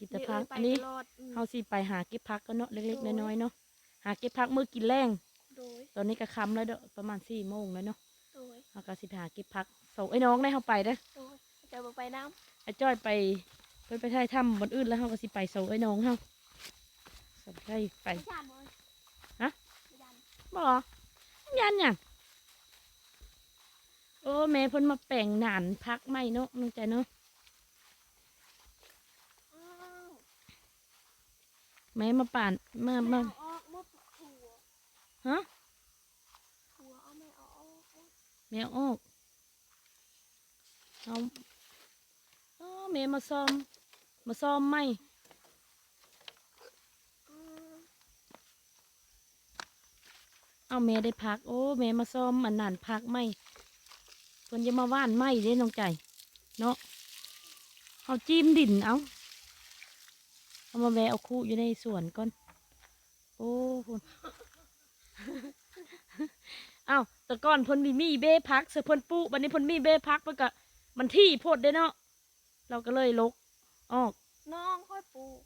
กินแต่พักอันนี้ตลอดอืมเฮาสิไปหาเก็บพักก็เนาะเล็กๆน้อยๆเนาะหาเก็บพักมื้อกินแรงโดยตอนนี้ก็ค่ำแล้วเด้อประมาณ4โมงแล้วเนาะโดยเฮาก็สิไปหาเก็บพักส่งไอ้น้องได้เฮาไปเด้อโดยจะบ่ไปน้ไอ้จ้อยไปเพิ่นไปถ่ายถ้ำบนอื่นแล้วเฮาก็สิไปส่งไอ้น้องเฮาสับไทยไปำไม่ชานเลยฮะไม่ชานบ่ยันหยังโอ้แม่เพิ่นมาแปลงหนานพักไหมเนาะน้องใจเนาะ อ้าว แม่มาป่านมามมาออกมุกถั่วฮะถั่วเอาไม่ออกแม่ออกเอาอ๋อแม่มาซ่อม มาซ่อมไหมเอาแม่ได้พัก โอ้แม่มาซ่อมอันนานพักไหมเพิ่นจะมาว่านไหมเด้น้องใจเนาะเอาจิ้มดินเอา เอามาแวะเอาคู่อยู่ในสวนก่อน โอ้พุ่นเอาแต่ก่อนเพิ่นมีมีเบ้พักเสยเพิ่นปลูกบัดนี้เพิ่นมีเบ้พักเพิ่นก็มันที่โพดเด้เนาะเราก็เลยลกออก น้องค่อยปลูก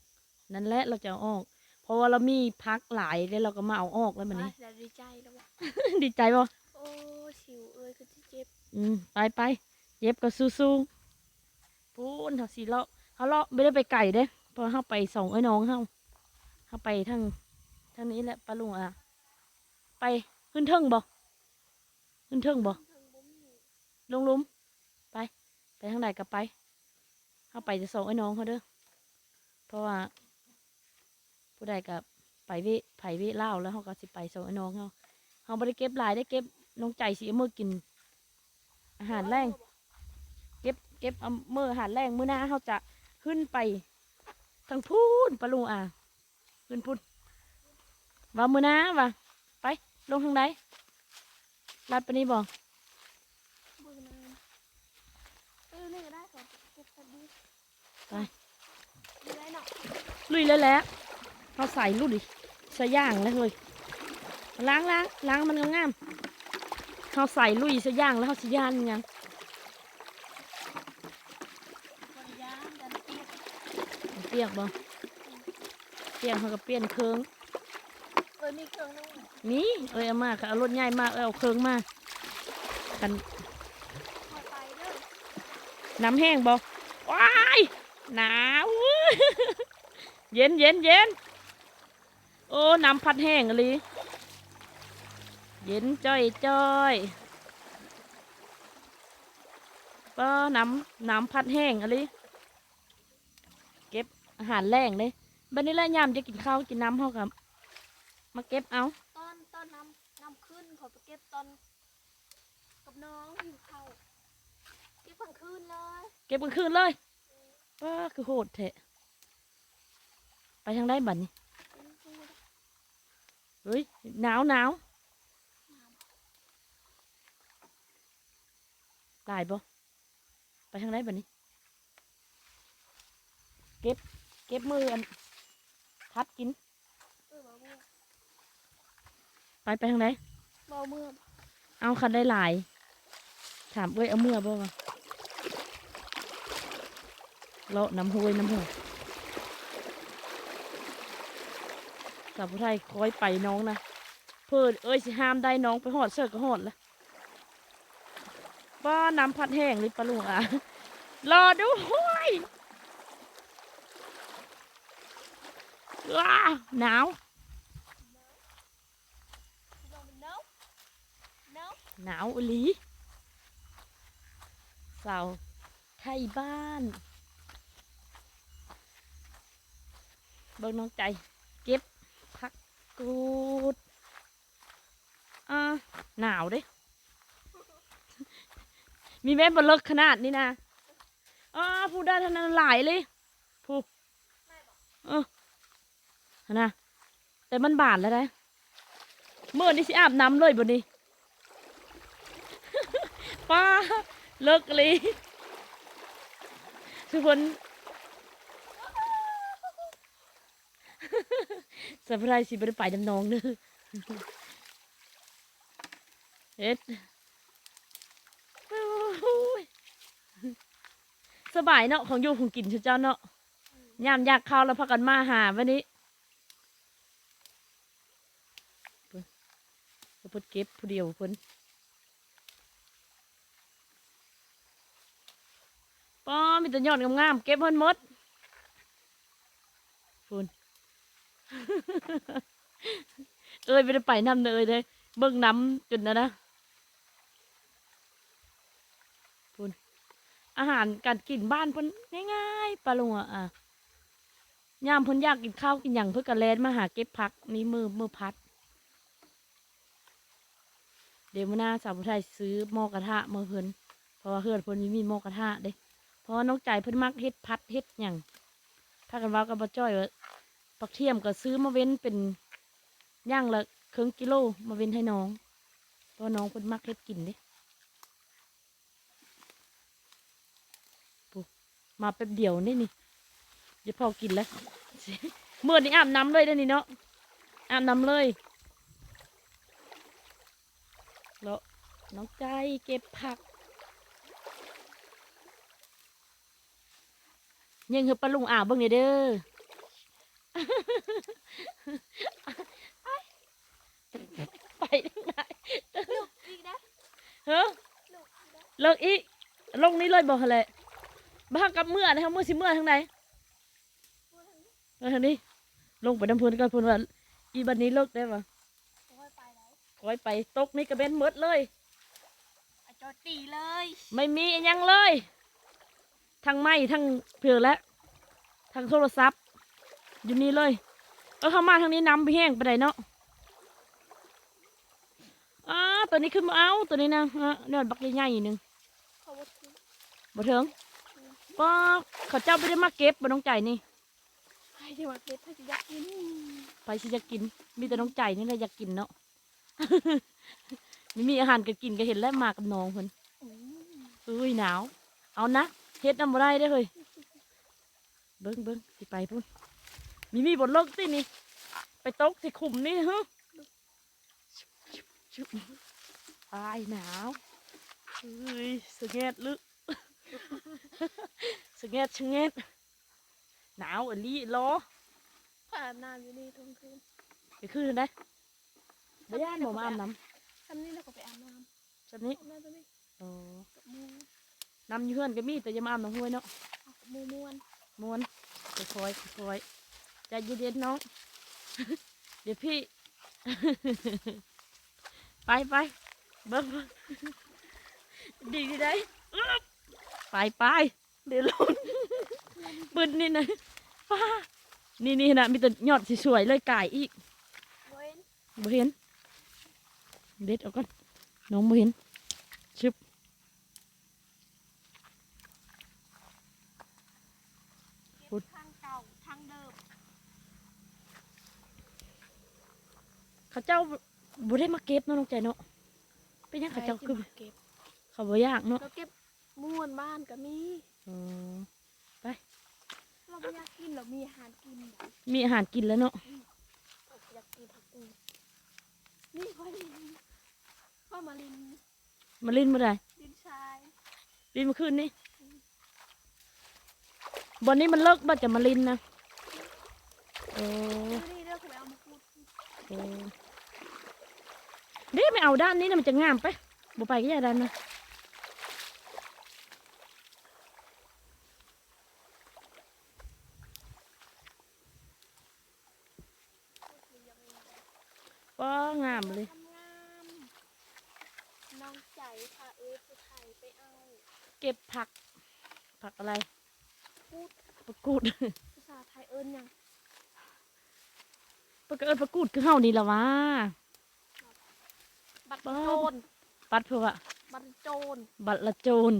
นั่นแหละเราจะเอาออก เพราะว่าเรามีพักหลายแล้วเราก็มาเอาออกแล้วมันนี้ อะจะดีใจแล้วว่ะดีใจบ่โอ้สิวเอ้ยคือที่เจ็บอืมไปไปเย็บก็สู้ๆปูนเขาสีเลาะเขาเลาะไม่ได้ไปไก่เด้เพราะเข้าไปส่งไอ้น้องเขาเข้าไปทางทางนี้แหละปลาลุงอะ ไปขึ้นเทิงบ่ขึ้นเทิงบ่ถึงลงลุมไป ไปทางใดก็ไปเข้าไปจะส่งไอ้น้องเขาเด้อเพราะว่า ผู้ใดกับไปวิไผวิเล่าแล้วเขาก็สิไปส่งไอ้น้องเขาเขาไม่ได้เก็บลายได้เก็บน้องใจสิเมื่อกิน อาหารแรงเก็บเก็บเอามื่ออาหารแรงเมื้อหน้าเขาจะขึ้นไป ทางพูนปะลุงอะขึ้นพูนว่ามื้อหน้าว่าไป ลงทางใดลัดไปนี่บ่เบื่อหนายเออนี่ก็ได้ขอเก็บสักดีไปมีได้เนาะลุยแล้วแหละเขาใส่ลูกดิใส่ย่างเลยเฮ้ยล้างล้างล้างมันงามๆเขาใส่ลุยใส่ย่างแล้วเขาสิย่านอิหยัง วันยามดันเปียก เปียกบ่เปียกเขาก็เปลี่ยนเครื่องเออมีเครื่องนุ่งนี่เอ้ยเอามาค่ะเอารถใหญ่มาเอ้ยเอาเครื่องมากันคอยไปเด้อน้ำแห้งบ่ว้ายหนาวเย็นเย็นเย็นโอ้น้ำพัดแห้งอะไรเย็นจ้อยจ้อยก็น้ำน้ำพัดแห้งอะไรเก็บ อาหารแรงเลยบันนี้แหละยามจะกินข้าวกินน้ำเขากับมาเก็บเอา ตอนตอนน้ำน้ำขึ้นขอไปเก็บตอนกับน้องหิวข้าวเก็บกลางคืนเลยเก็บกลางคืนเลยว้าคือโหดเถอะไปทางได้บัดนี้เฮ้ยหนาวหนาวตายบ่ไปทางไหนบัดนี้ เก็บเก็บมืออันพัดกิน ไปไปทางไหนเบ่เมื่อเอาคันได้หลาย ถามเอ้ยเอาเมื่อบ่วะเลาะน้ำห้วยน้ำหัวยสาวผู้ไทยคอยไปน้องนะเพื่อเอ้ยสิห้ามได้น้องไปหอดเสือก็หอดละบ้าน้ำพัดแห้งเลยปลาลุงอะรอดูห้วยว้า หนาวลองเนาเนาหนาวอลีสาวไทยบ้านเบิ่งน้องใจ เก็บผักกูดอ่าหนาวเด้ มีแม่บนเลิกขนาดนี้นะอ่าพูดได้ท่านั้นหลายเลยพูดเออหั่ นะแต่มันบาดแล้วนะเมื่อนี้สิอาบน้ำเลยบนนี้ป้าเลิกเลยทุกคนสบายสิบได้ไปดำนองเด้อเฮ็ดสบายเนาะของอยู่ของกินชุดเจ้าเนาะยามอยากเข้าแล้วพากันมาหาวันนี้เพิ่นเพิ่นเก็บผู้เดียวเพิ่นป้อมีแต่ยอดงามๆเก็บเพิ่นหมดฝุ่นเอ้ยไม่ได้ไปน้ำเลยเลยเบิ่งน้ำจุดนะนะฝุ่นอาหารการกินบ้านเพิ่นง่ายๆปลาลงอะยามเพิ่นอยากกินข้าวกินหยังเพิ่นก็แลนมาหาเก็บผักมีมือมือพัด เดี๋ยวมื้อหน้าสาวผู้ไทยซื้อหม้อกระทะมาเพิ่นเพราะว่าเฮือนเพิ่นมีมีหม้อกระทะเด้เพราะาน้องใจเพิ่นมักเฮ็ดพัดเฮ็ดหยังถ้ากันว่าก็บ่จ้อยว่าปักเทียมก็ซื้อมาเว้นเป็นย่างละครึ่งกิโลมาเว้นให้น้องเพราะน้องเพิ่นมักเฮ็ดกินเด้ปุ๊มาแป๊บเดียวนี่นี่เดี๋ยวพอกินแล้วเมื่อนี้อาบน้ำเลยเด้นี่เนาะอาบน้ำเลย แล้วน้องใจเก็บผักยังคือปลาลุงอ่าวเบิ่งนี่เด้อไปทางไหนลูกอีกนะเฮ้อลูกอีกนะเลิกอีกลงนี้เลยบอกเลยบ้ากับเมื่อนะครับเมื่อสิเมื่อทางไหนพูดทางนี้เออทางนี้ลงไปน้ำพุนก่อนพูนว่าอีบันนี้เลิกได้ปะค่อยไป ไหนคอยไปตกนี่กระเบนหมดเลยอาจอดตีเลยไม่มีอิหยังเลย ทั้งไม้ทั้งเผือกและทั้งโทรศัพท์ อยู่นี่เลย เออเข้ามาทางนี้น้ำไปแห้งไปไหนเนาะอ่าตัวนี้ขึ้นมาเอาตัวนี้นะอะเนี่ยบักใหญ่ๆหนึ่งเขาว่าทิ้งบ่เถิงก็เขาเจ้าไม่ได้มาเก็บบ่น้องใจนี่ใครจะมาเก็บถ้าจะอยากกินไปสิจะกิน มีแต่น้องใจนี่แหละอยากกินเนาะ ไม่มีอาหารก็กินก็เห็นแล้วมากับน้องเพิ่นอืมอุ้ยหนาว เอานะเฮ็ดน้ำบ่ได้ได้อเฮ้ยเบิ้งเบิ้งสิไปพุ่นมีมีบทเลิกสินี่ ไปตกสิขุมนี่ฮะชุบชุบชุบตายหนาวเฮ้ยสะเงียดลึกสะเงียดชะเงียดหนาวอันนี้รอผ่านน้ำอยู่นี่ทุ่งคืนไปขึ้นได้ ไม่ย่านหมอมาอาบน้ทำนี่แล้วก็ไปอาบน้ำสันนี้ำอาบน้ำตัวนี้อ๋อกับมูน้ำอยู่เพื่อนก็มีแต่อยังมาอาบน้ำห้วยเนาะเอากับมูม้วนม้วนค่อยๆค่อยๆใจเย็นๆน้อง เดี๋ยวพี่ ไปไปเบิ้งเบิ่งดีดีได้อึ๊บไปไปเดี๋ยวลงปืนนี่นะป้านี่นี่นะมีแต่ยอดสวยๆเลยก่ายอีก เว้น บ่เห็น เด็ดเอาก่อนน้องบ่เห็นชึบเก็บทางเก่าทางเดิมเขาเจ้าบ่ได้มาเก็บเนาะน้องใจเนาะเป็นหยังเขาเจ้าคือเก็บเขาบ่ยากเนาะเราเก็บม้วนบ้านก็มีอ๋อเราไม่อยากกินเรามีอาหารกินนะมีอาหารกินแล้วเนาะเราอยากกินผักกูดนี่ค่อย ลินค่อยมาลินมาเล่นบ่ได้ลินชายเล่นเมื่อคืนนี่บอนนี้มันเลิกบ่จะมาเล่นนะโอ้ดูนี่เรื่องเขาไปเอามาพูดโอ้เด้ไม่เอาด้านนี้นะมันจะงามไปบ่ไปก็อย่าด้านนะ ป้องามเลย ทำงามน้องใจพาเอฟไปไทยไปเอา เก็บผัก ผัก อะไรพูดประกูดภาษาไทยเอิญยังประกเอิญประกูดคือเฮานี่ละวะบัตรบ้าโจรปัดเพื่อว่าบัตรโจรบัตรละโจร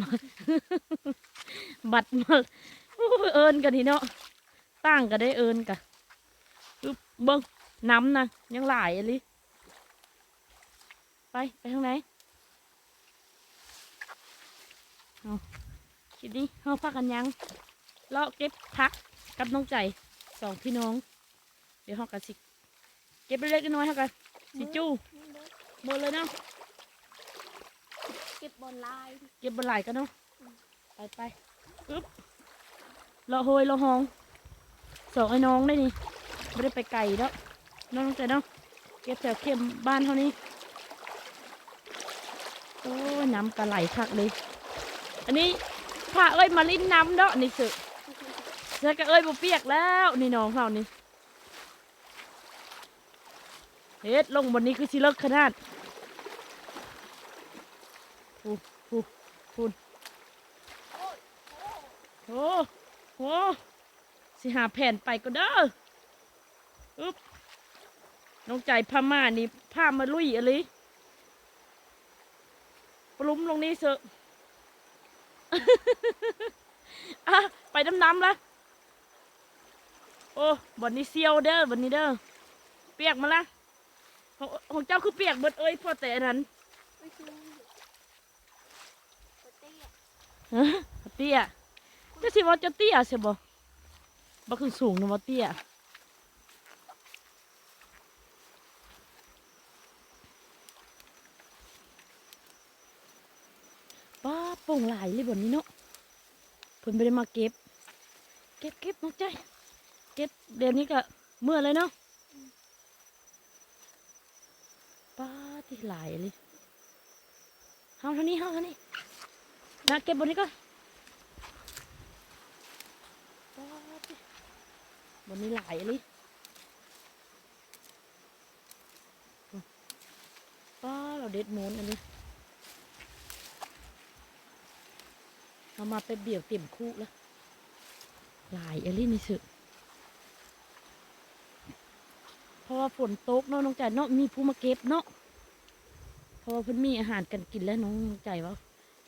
มาบัตรมาโอ้ยเอิญกันทีเนาะตั้งก็ได้เอิญกะอึ๊บเบิ้งน้ำนะยังหลายอะลิไป ไปทางไหน เอาคิดนี้เฮาพักกันยังเลาะเก็บพักกับน้องใจสองพี่น้อง เดี๋ยวเฮากันสิเก็บเล็กๆน้อยๆเฮากันสิจู้นี่เด้อหมดเลยเนาะเก็บบอลลายเก็บบนไหลายกันเนาะไปไปอึ๊บเลาะโหยเลาะหองสองไอ้น้องได้นี่ไม่ได้ไปไกลแล้วน้องแต่เนาะเก็บแถวเข้มบ้านเท่านี้โอ้ยน้ำกระไหลคักเลย อันนี้พาเอ้ยมาลิ้นน้ำเนาะนี่สึแล้วก็เอ้ยบ่เปียกแล้ว นี่น้องเขานี่เฮ็ดลงบนนี้คือสิเลิกขนาดพูพูพูนโอ้โอ้โอ้โหสิหาแผ่นไปก็เด้ออึ๊บน้องใจพม่านี่ผ้ามาลุยอะไรปลุ้มลงนี้เสอะ อะไปน้ำน้ำละโอ้บอนนี้เซียวเด้อบอนนี้เด้อเปียกมาละของของเจ้าคือเปียกเบิดเอ้ยพอแต่อันนั้นไม่คือปะเตี้ยฮะเตี้ยจะสิว่าจะเตี้ยใช่บ่บ่ขึ้นสูงนะว่าเตี้ย ป้าโป่งหลายเลยบนนี้เนาะเพิ่นไม่ได้มาเก็บ เก็บเก็บน้องใจ เก็บเดี๋ยวนี้ก็เมื่อเลยเนาะป้าที่หลายเลยเฮาเท่านี้เฮาเท่านี้นะเก็บบนนี้ก่อนป้าที่บนนี้หลายเลยป้าเราเด็ดโมนอันนี้ เอามาไปเบี่ยวเต็มคู่แล้วหลายอลี่นี่สึเพราะว่าฝนตกเนาะน้องใจเนาะมีผู้มาเก็บเนาะเพราะว่าเพิ่นมีอาหารกันกินแล้วน้องใจว่า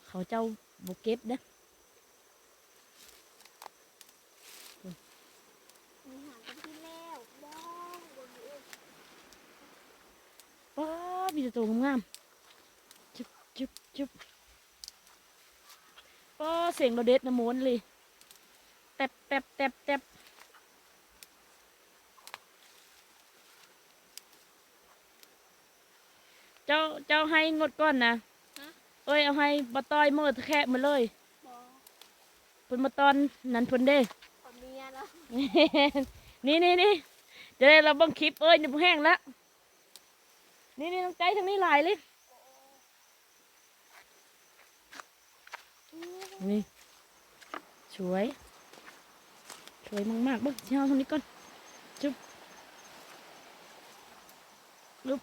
เขาเจ้าบุเก็บนะมีหางกันที่แล้วบ้องบนนี้ป้ามีแต่ตัวงามๆจุบจุบจุบ ป้าเสียงเราเด็ดนะโมนเลยแตบแตบแตบแตบเจ้าเจ้าให้งดก้อนนะฮะเอ้ยเอาให้บะต้อยมือแค่มาเลยบ้องเพิ่นมาตอนนั้นเพิ่นเด้ขอเมียแล้วนี่นี่นี่จะได้เราเบังคลิปเอ้ยอย่าแห้งละนี่นี่ต้องใจทางนี้หลายเลย นี่สวยสวยมากๆเบิ้งเช้าทางนี้ก่อนจุ๊บลุบ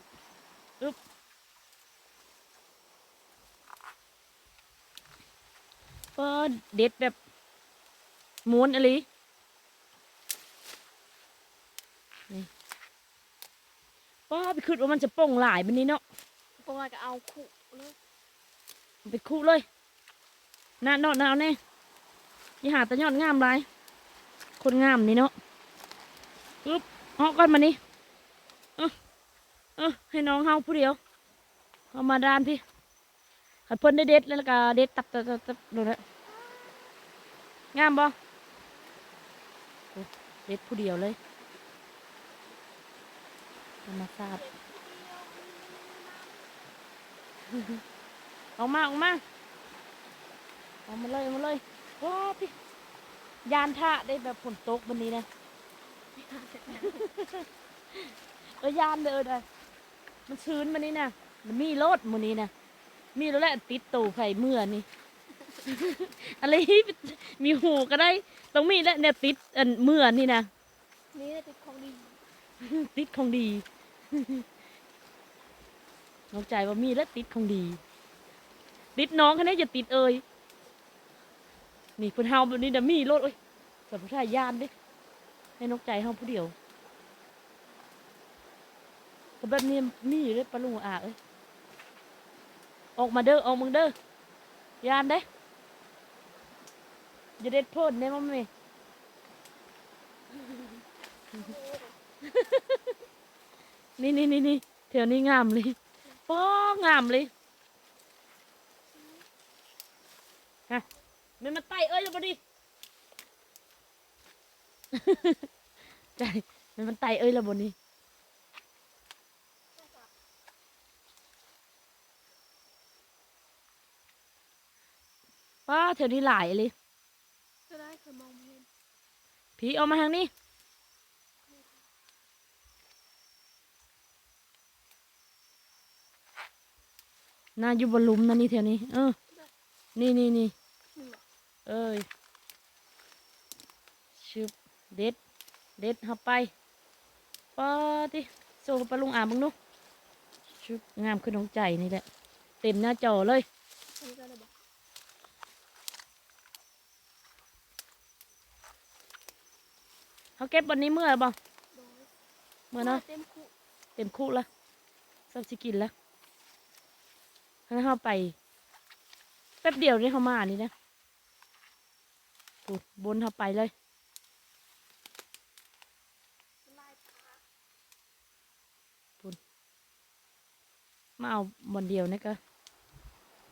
ลุบเปิดเด็ดแบบม้วนอะไรป้าไปคิดว่ามันจะป่งหลายบันนี้เนาะเพราะว่าก็เอาขู่เลยไปคู่เลยห น้าเนาะหนาวแน่ยี่หาแตะยอดงามหลายคนงามนี่เนาะปึ๊บเอาก่อนมานี่เออเออให้น้องเฮาผู้เดียวเอามาดานพี่ขัดเพิ่นได้เด็ดแล้วก็เด็ดตับตับตับตับดูนะงามบ่โอ้เด็ดผู้เดียวเลยธรรมชาติออกมาออกมา ออกมาเลยออกมาเลยว้าพี่ยานท่าได้แบบฝนตกวันนี้นะเออยานเลยนะมันชื้นมันนี่นะมันมีรถมันนี้นะมีแล้วแหละติดตู่ไผ่เมื่อนี่อะไรมีหูก็ได้ต้องมีแล้วเนี่ยติดอันเมื่อนี่นะนี่แหละติดของดี ติดของดีน้องใจว่ามีและติดของดี ติดน้องแค่นี้อย่าติดเอ่ย นี่คุณเฮาแบบนี้เดมีรถเอ้ยสัมภาระยานดิให้น้องใจเฮาผู้เดียวแต่แบบนี้มีอยู่เลยปลาลุงอาเอ้ยออกมาเด้อออกมึงเด้อยานเด้อย่าเด็ดพ่นเนี่ยมั้งเมนี่นี่นี่นี่แถวนี้งามเลยป้องามเลยฮะ มันมาไต่เอ้ยแล้วบ่ดิใจมันมันไต่เอ้ยแล้วบ่นี่ป้าแถวนี้หลายเลยก็ได้เคยมองไม่เห็นผีเอามาทางนี้น่าอยู่บนหลุมนะนี่แถวนี้ เออ นี่นี่นี่นี่บ่ เอ้ยชึบเด็ด เด็ดเข้าไปปาติโซ่ปลาลุงอ่างมึงนุชึบงามขึ้นน้องใจนี่แหละ เต็มหน้าจอเลยเขาเก็บบนนี้เมื่อบ่ เมื่อเนาะ เต็มคุเต็มคุละสับสิกินละให้เขาไป แป๊บเดียวนี่เขามานี่นะ บนเขาไปเลยลายตามาเอาบอนเดียวนี่ก็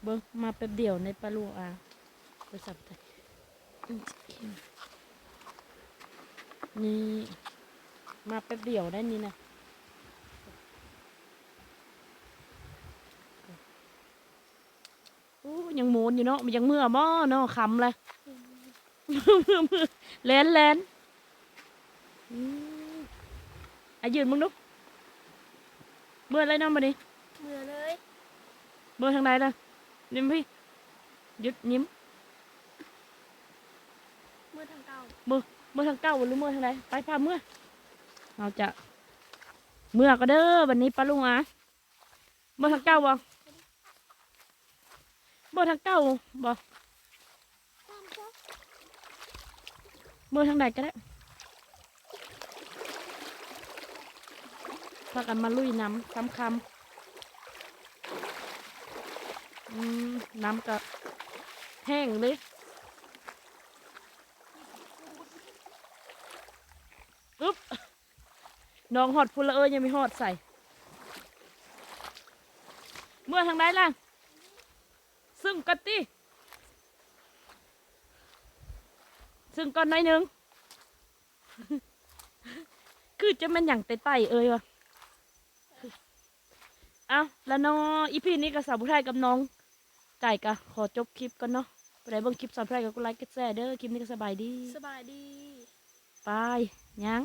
เบิ้งมาแป๊บเดียวในปลาลูกอะไปสับไทยอืมนี่มาแป๊บเดียวได้นี่นะอู้ยังโมนอยู่เนาะมันยังเมื่อบ่เนาะคำเลย อืมแลนแลนอืมอะยืนมึงดูเมื่อไรเนาะมาดิเมื่อเลยเมื่อทางไหนล่ะยิ้มพี่หยุดยิ้มเมื่อทางเก่าเมื่อทางเก้าหรือเมื่อทางไหนไปพาเมื่อเราจะเมื่อก็เด้อวันนี้ปลาลุงอะเมื่อทางเก้าบ่เมื่อทางเก้าบ่ ตามจ้ะ เมื่อทางไหนก็ได้พากันมาลุยน้ำคำคำน้ำก็แห้งเลยอึ๊บน้องหอดพูละเอ้ยยังไม่หอดใส่ เมื่อทางไหนล่ะซึ่งกนติ ซึ่งก่อนหน้อยหนึง คือจะมันอย่างไต่ๆเอ้ยวะเอาแล้วเนาะอีพีนี้กับสาวผู้ไทยกับน้องไก่กะขอจบคลิปกันเนาะไปได้เบิ่งคลิปสาวผู้ไทยกับกูไลค์กดแชร์เด้อคลิปนี้ก็สบายดี สบายดี ไปยัง